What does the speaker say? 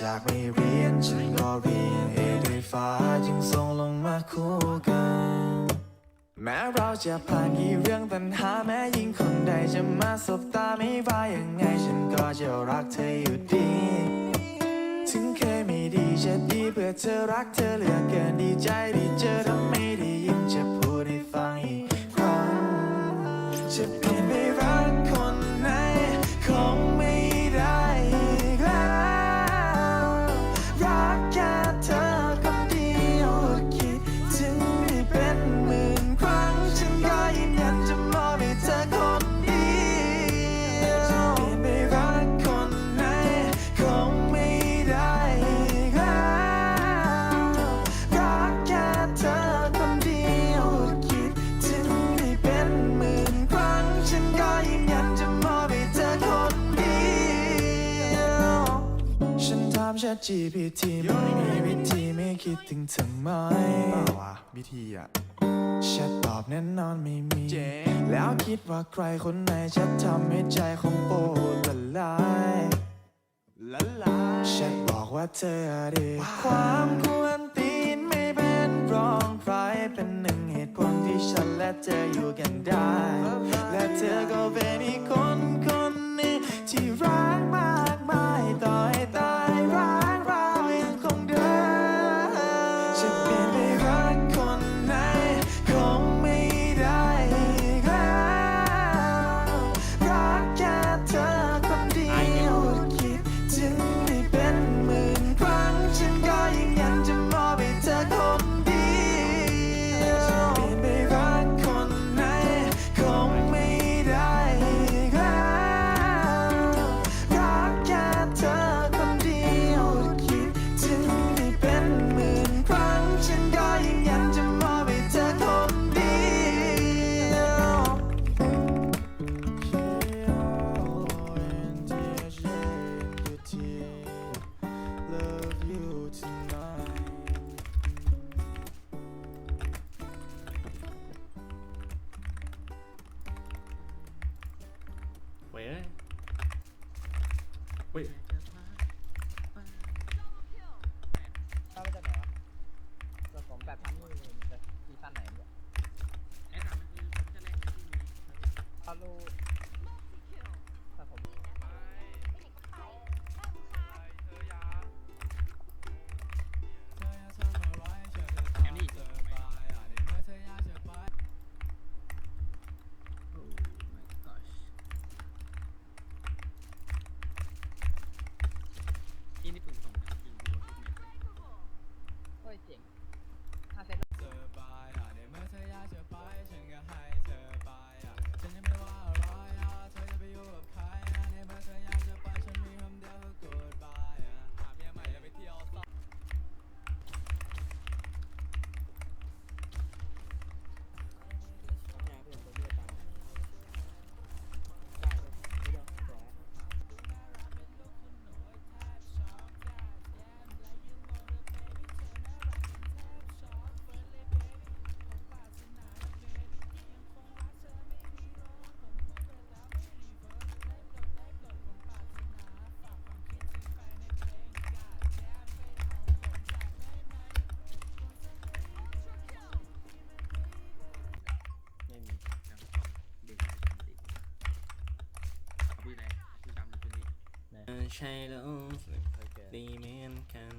จากไม่เรียนฉันก็เรียนเองด้วยฟ้าจึงส่งลงมาคู่กัน แม้เราจะผ่านกี่เรื่องปัญหาแม้ยิ่งคนใดจะมาสบตาไม่ว่ายังไง ฉันก็จะรักเธออยู่ดี ถึงเคยไม่ดีจะดีเพื่อเธอรักเธอเหลือเกินดีใจที่เจอ ฉันถาม ChatGPT มันมีวิธีไม่คิดถึงเธอไหมเปล่าวะวิธีอะแชทตอบแน่นอนไม่มี แล้วคิดว่าใครคนไหนจะทำให้ใจของโปละลายละลายแชทบอกว่าเธอดีความควรตีนไม่เป็นรองใครเป็นหนึ่งเหตุผลที่ฉันและเธออยู่กันได้ และเธอก็เป็นอีก เใช่แล้ว ดีเหมือนกัน